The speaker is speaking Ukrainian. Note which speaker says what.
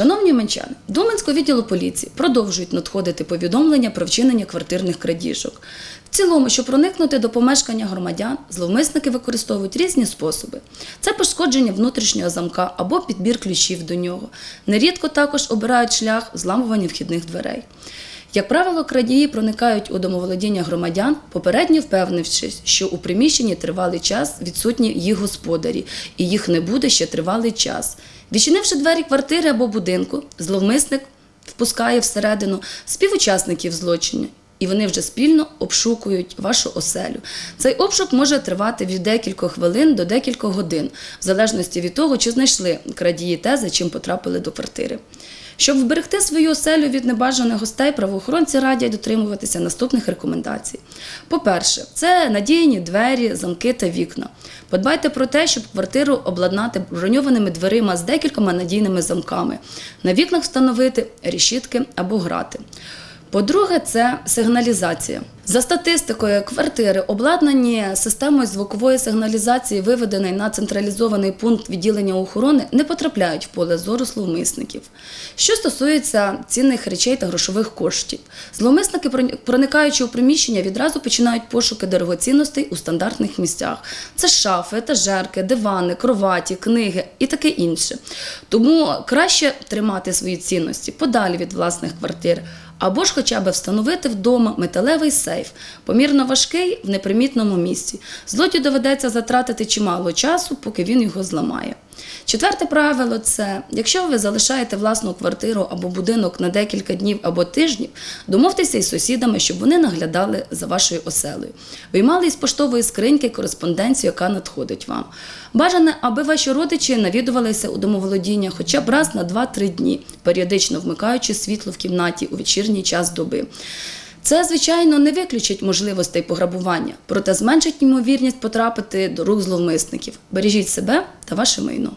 Speaker 1: Шановні менчани, до Уманського відділу поліції продовжують надходити повідомлення про вчинення квартирних крадіжок. В цілому, щоб проникнути до помешкання громадян, зловмисники використовують різні способи: це пошкодження внутрішнього замка або підбір ключів до нього. Нерідко також обирають шлях зламування вхідних дверей. Як правило, крадії проникають у домоволодіння громадян, попередньо впевнившись, що у приміщенні тривалий час відсутні їх господарі, і їх не буде ще тривалий час. Відчинивши двері квартири або будинку, зловмисник впускає всередину співучасників злочину. І вони вже спільно обшукують вашу оселю. Цей обшук може тривати від декількох хвилин до декількох годин, в залежності від того, чи знайшли крадії те, за чим потрапили до квартири. Щоб вберегти свою оселю від небажаних гостей, правоохоронці радять дотримуватися наступних рекомендацій. По-перше, це надійні двері, замки та вікна. Подбайте про те, щоб квартиру обладнати броньованими дверима з декількома надійними замками. На вікнах встановити решітки або грати. По-друге, це сигналізація. За статистикою, квартири, обладнані системою звукової сигналізації, виведеної на централізований пункт відділення охорони, не потрапляють в поле зору зловмисників. Що стосується цінних речей та грошових коштів, зловмисники, проникаючи у приміщення, відразу починають пошуки дорогоцінностей у стандартних місцях. Це шафи, етажерки, дивани, кроваті, книги і таке інше. Тому краще тримати свої цінності подалі від власних квартир. Або ж хоча б встановити вдома металевий сейф, помірно важкий в непримітному місці. Злодію доведеться затратити чимало часу, поки він його зламає. Четверте правило це якщо ви залишаєте власну квартиру або будинок на декілька днів або тижнів, домовтеся із сусідами, щоб вони наглядали за вашою оселею. Виймали із поштової скриньки кореспонденцію, яка надходить вам. Бажане, аби ваші родичі навідувалися у домоволодіння хоча б раз на 2-3 дні, періодично вмикаючи світло в кімнаті у вечірній час доби. Це, звичайно, не виключить можливостей пограбування, проте зменшить ймовірність потрапити до рук зловмисників. Бережіть себе та ваше майно.